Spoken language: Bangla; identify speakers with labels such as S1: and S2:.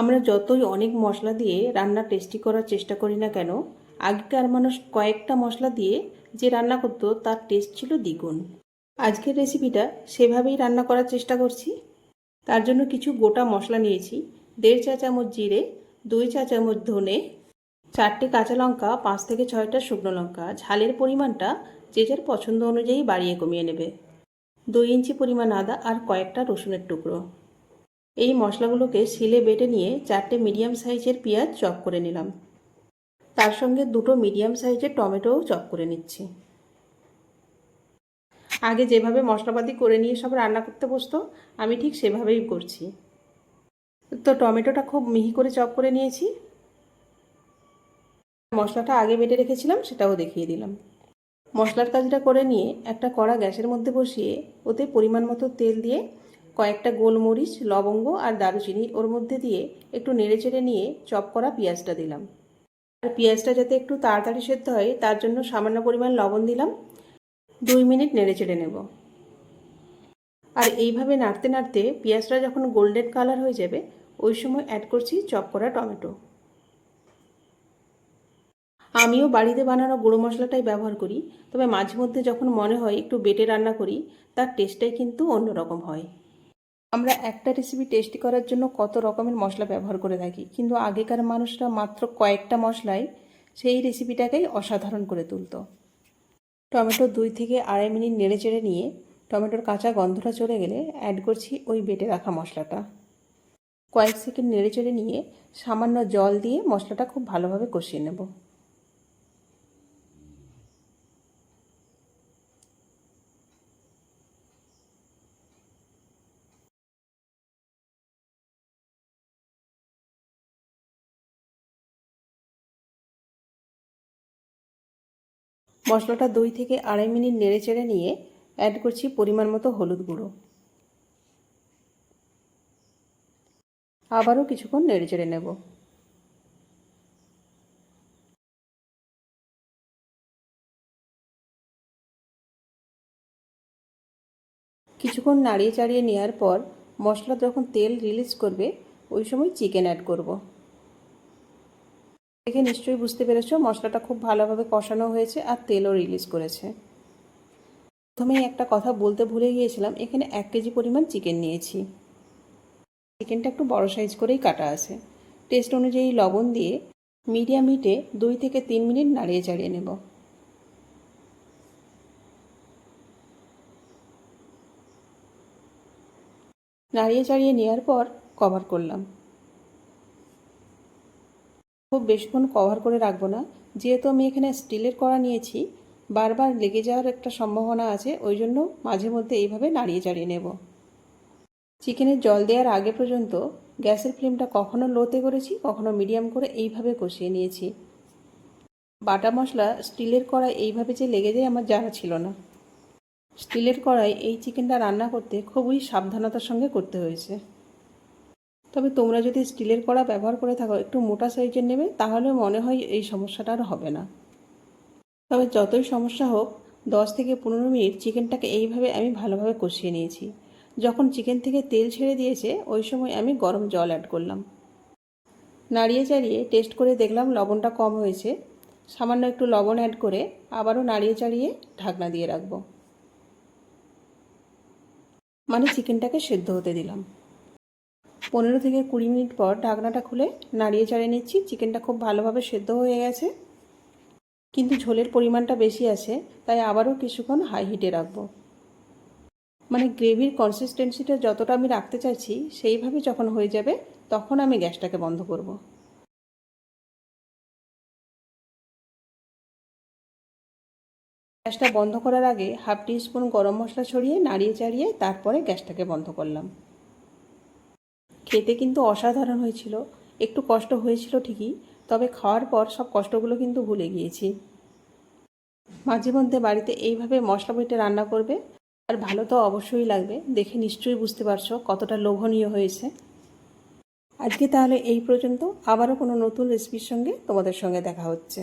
S1: আমরা যতই অনেক মশলা দিয়ে রান্না টেস্টি করার চেষ্টা করি না কেন, আগেকার মানুষ কয়েকটা মশলা দিয়ে যে রান্না করতো তার টেস্ট ছিল দ্বিগুণ। আজকের রেসিপিটা সেভাবেই রান্না করার চেষ্টা করছি। তার জন্য কিছু গোটা মশলা নিয়েছি, দেড় চা চামচ জিরে, দুই চা চামচ ধনে, চারটে কাঁচা লঙ্কা, পাঁচ থেকে ছয়টা শুকনো লঙ্কা। ঝালের পরিমাণটা যে যার পছন্দ অনুযায়ী বাড়িয়ে কমিয়ে নেবে। দুই ইঞ্চি পরিমাণ আদা আর কয়েকটা রসুনের টুকরো। এই মশলাগুলোকে শিলে বেটে নিয়ে চারটে মিডিয়াম সাইজের পেঁয়াজ চপ করে নিলাম। তার সঙ্গে দুটো মিডিয়াম সাইজের টমেটোও চপ করে নিচ্ছি। আগে যেভাবে মশলাপাতি করে নিয়ে সব রান্না করতে বসতো, আমি ঠিক সেভাবেই করছি। তো টমেটোটা খুব মিহি করে চপ করে নিয়েছি। মশলাটা আগে বেটে রেখেছিলাম, সেটাও দেখিয়ে দিলাম। মশলার কাজটা করে নিয়ে একটা কড়া গ্যাসের মধ্যে বসিয়ে ওতে পরিমাণ মতো তেল দিয়ে কয়েকটা গোলমরিচ, লবঙ্গ আর দারুচিনি ওর মধ্যে দিয়ে একটু নেড়ে চেড়ে নিয়ে চপ করা পেঁয়াজটা দিলাম। আর পেঁয়াজটা যাতে একটু তাড়াতাড়ি সেদ্ধ হয়, তার জন্য সামান্য পরিমাণ লবণ দিলাম। দুই মিনিট নেড়ে চেড়ে নেব। আর এইভাবে নাড়তে নাড়তে পেঁয়াজটা যখন গোল্ডেন কালার হয়ে যাবে, ওই সময় অ্যাড করছি চপ করা টমেটো। আমিও বাড়িতে বানানো গুঁড়ো মশলাটাই ব্যবহার করি, তবে মাঝে মধ্যে যখন মনে হয় একটু বেটে রান্না করি, তার টেস্টটাই কিন্তু অন্যরকম হয়। আমরা একটা রেসিপি টেস্টি করার জন্য কত রকমের মশলা ব্যবহার করে থাকি। কিন্তু আগেকার মানুষরা মাত্র কয়েকটা মশলায় সেই রেসিপিটাকেই অসাধারণ করে তুলত। টমেটো দুই থেকে আড়াই মিনিট নেড়ে চেড়ে নিয়ে টমেটোর কাঁচা গন্ধটা চলে গেলে অ্যাড করছি ওই বেটে রাখা মশলাটা। কয়েক সেকেন্ড নেড়ে চেড়ে নিয়ে সামান্য জল দিয়ে মশলাটা খুব ভালোভাবে কষিয়ে নেব। মশলাটা দুই থেকে আড়াই মিনিট নেড়ে চেড়ে নিয়ে অ্যাড করছি পরিমাণ মতো হলুদ গুঁড়ো। আবারও কিছুক্ষণ নেড়ে চেড়ে নেব। কিছুক্ষণ নাড়িয়ে চাড়িয়ে নেওয়ার পর মশলা যখন তেল রিলিজ করবে, ওই সময় চিকেন অ্যাড করব। দেখে নিশ্চয়ই বুঝতে পেরেছ, মশলাটা খুব ভালোভাবে কষানো হয়েছে আর তেলও রিলিজ করেছে। প্রথমেই একটা কথা বলতে ভুলে গিয়েছিলাম, এখানে এক কেজি পরিমাণ চিকেন নিয়েছি। চিকেনটা একটু বড় সাইজ করেই কাটা আছে। টেস্ট অনুযায়ী লবণ দিয়ে মিডিয়াম হিটে দুই থেকে তিন মিনিট নাড়িয়ে চাড়িয়ে নেব। নাড়িয়ে চাড়িয়ে নেওয়ার পর কভার করলাম। খুব বেশিক্ষণ কভার করে রাখব না। যেহেতু আমি এখানে স্টিলের কড়া নিয়েছি, বারবার লেগে যাওয়ার একটা সম্ভাবনা আছে, ওই জন্য মাঝে মধ্যে এইভাবে নাড়িয়ে চাড়িয়ে নেব। চিকেনের জল দেওয়ার আগে পর্যন্ত গ্যাসের ফ্লেমটা কখনো লোতে করেছি, কখনো মিডিয়াম করে এইভাবে কষিয়ে নিয়েছি। বাটা মশলা স্টিলের কড়াই এইভাবে যে লেগে যায় আমার জানা ছিল না। স্টিলের কড়াই এই চিকেনটা রান্না করতে খুবই সাবধানতার সঙ্গে করতে হয়েছে। তবে তোমরা যদি স্টিলের কড়া ব্যবহার করে থাকো, একটু মোটা সাইজের নেবে, তাহলে মনে হয় এই সমস্যাটা আর হবে না। তবে যতই সমস্যা হোক, দশ থেকে পনেরো মিনিট চিকেনটাকে এইভাবে আমি ভালোভাবে কষিয়ে নিয়েছি। যখন চিকেন থেকে তেল ছেড়ে দিয়েছে, ওই সময় আমি গরম জল অ্যাড করলাম। নাড়িয়ে চাড়িয়ে টেস্ট করে দেখলাম লবণটা কম হয়েছে। সামান্য একটু লবণ অ্যাড করে আবারও নাড়িয়ে চাড়িয়ে ঢাকনা দিয়ে রাখব। মানে চিকেনটাকে সেদ্ধ হতে দিলাম। পনেরো থেকে কুড়ি মিনিট পর ঢাকনাটা খুলে নাড়িয়ে চাড়িয়ে নিচ্ছি। চিকেনটা খুব ভালোভাবে সেদ্ধ হয়ে গেছে। কিন্তু ঝোলের পরিমাণটা বেশি আছে, তাই আবারও কিছুক্ষণ হাই হিটে রাখব। মানে গ্রেভির কনসিস্টেন্সিটা যতটা আমি রাখতে চাইছি, সেইভাবে যখন হয়ে যাবে, তখন আমি গ্যাসটাকে বন্ধ করব। গ্যাসটা বন্ধ করার আগে হাফ টি স্পুন গরম মশলা ছড়িয়ে নাড়িয়ে চাড়িয়ে তারপরে গ্যাসটাকে বন্ধ করলাম। খেতে কিন্তু অসাধারণ হয়েছিল। একটু কষ্ট হয়েছিল ঠিকই, তবে খাওয়ার পর সব কষ্টগুলো কিন্তু ভুলে গিয়েছি। মাঝে মধ্যে বাড়িতে এইভাবে মশলা বইটে রান্না করবে, আর ভালো তো অবশ্যই লাগবে। দেখে নিশ্চয়ই বুঝতে পারছ কতটা লোভনীয় হয়েছে। আজকে তাহলে এই পর্যন্ত। আবারও কোনো নতুন রেসিপির সঙ্গে তোমাদের সঙ্গে দেখা হচ্ছে।